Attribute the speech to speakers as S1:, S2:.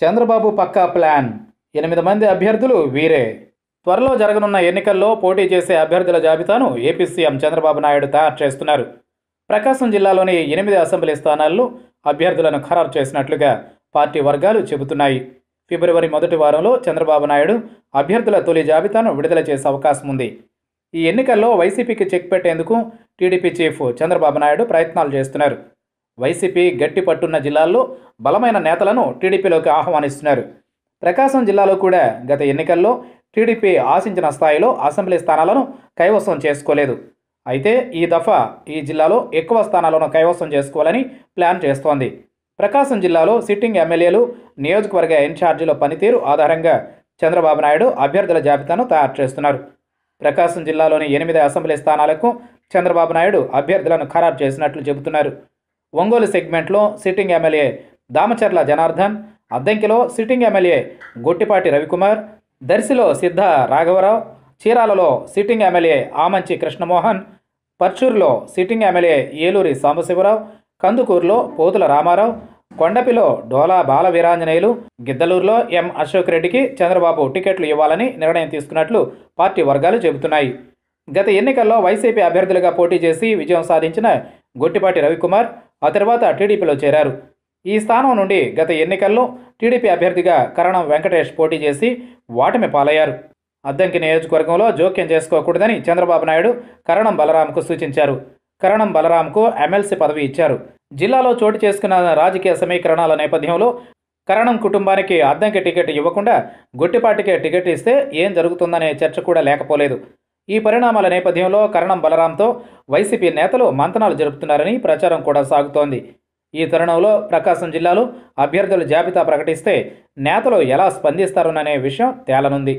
S1: చంద్రబాబు పక్కా plan. ఎనిమిది మంది అభ్యర్థులు వీరే. త్వరలో జరగనున్న ఎన్నికల్లో పోటీ చేసే అభ్యర్థుల జాబితాను ఏపీ సీఎం చంద్రబాబు నాయుడు తయారు చేస్తున్నారు. ప్రకాశం జిల్లాలోని ఎనిమిది అసెంబ్లీ స్థానాల్లో అభ్యర్థులను ఖరారు చేసినట్లుగా పార్టీ వర్గాలు చెబుతున్నాయి. ఫిబ్రవరి మొదటి వారంలో చంద్రబాబు నాయుడు అభ్యర్థుల తొలి జాబితాను విడుదల చేసే అవకాశం ఉంది. ఈ ఎన్నికల్లో వైసీపీకి చెక్ పెట్టేందుకు టీడీపీ చీఫ్ చంద్రబాబు నాయుడు ప్రయత్నాలు చేస్తున్నారు. వైసీపీ గట్టి పట్టున్న జిల్లాల్లో బలమైన నేతలను టీడీపీలోకి ఆహ్వానిస్తున్నారు. ప్రకాశం జిల్లాలో కూడా గత ఎన్నికల్లో టీడీపీ ఆశించిన స్థాయిలో అసెంబ్లీ స్థానాలను కైవసం చేసుకోలేదు. అయితే ఈ దఫా ఈ జిల్లాలో ఎక్కువ స్థానాలను కైవసం చేసుకోవాలని ప్లాన్ చేస్తోంది. ప్రకాశం జిల్లాలో సిట్టింగ్ ఎమ్మెల్యేలు నియోజకవర్గ ఇన్ఛార్జీల పనితీరు ఆధారంగా చంద్రబాబు నాయుడు అభ్యర్థుల జాబితాను తయారు చేస్తున్నారు. ప్రకాశం జిల్లాలోని ఎనిమిది అసెంబ్లీ స్థానాలకు చంద్రబాబు నాయుడు అభ్యర్థులను ఖరారు చేసినట్లు చెబుతున్నారు. ఒంగోలు సెగ్మెంట్లో సిట్టింగ్ ఎమ్మెల్యే దామచర్ల జనార్దన్ అద్దంకిలో సిట్టింగ్ ఎమ్మెల్యే గొట్టిపాటి రవికుమార్ దర్శిలో సిద్ధ రాఘవరావు చీరాలలో సిట్టింగ్ ఎమ్మెల్యే ఆమంచి కృష్ణమోహన్ పర్చూరులో సిట్టింగ్ ఎమ్మెల్యే ఏలూరి సాంబశివరావు కందుకూరులో పోతుల రామారావు కొండపిలో డోలా బాల వీరాంజనేయులు గిద్దలూరులో ఎం అశోక్ రెడ్డికి చంద్రబాబు టికెట్లు ఇవ్వాలని నిర్ణయం తీసుకున్నట్లు పార్టీ వర్గాలు చెబుతున్నాయి. గత ఎన్నికల్లో వైసీపీ అభ్యర్థులుగా పోటీ చేసి విజయం సాధించిన గొట్టిపాటి రవికుమార్ ఆ తర్వాత టీడీపీలో చేరారు. ఈ స్థానం నుండి గత ఎన్నికల్లో టీడీపీ అభ్యర్థిగా కరణం వెంకటేష్ పోటీ చేసి వాటమి పాలయ్యారు. అద్దంకి నియోజకవర్గంలో జోక్యం చేసుకోకూడదని చంద్రబాబు నాయుడు కరణం బలరాంకు సూచించారు. కరణం బలరాంకు ఎమ్మెల్సీ పదవి ఇచ్చారు. జిల్లాలో చోటు చేసుకున్న రాజకీయ సమీకరణాల నేపథ్యంలో కరణం కుటుంబానికి అద్దంకి టికెట్ ఇవ్వకుండా గొట్టిపాటికే టికెట్ ఇస్తే ఏం జరుగుతుందనే చర్చ కూడా లేకపోలేదు. ఈ పరిణామాల నేపథ్యంలో కరణం బలరాంతో వైసీపీ నేతలు మంతనాలు జరుపుతున్నారని ప్రచారం కూడా సాగుతోంది. ఈ తరుణంలో ప్రకాశం జిల్లాలో అభ్యర్థుల జాబితా ప్రకటిస్తే నేతలు ఎలా స్పందిస్తారోననే విషయం తేలనుంది.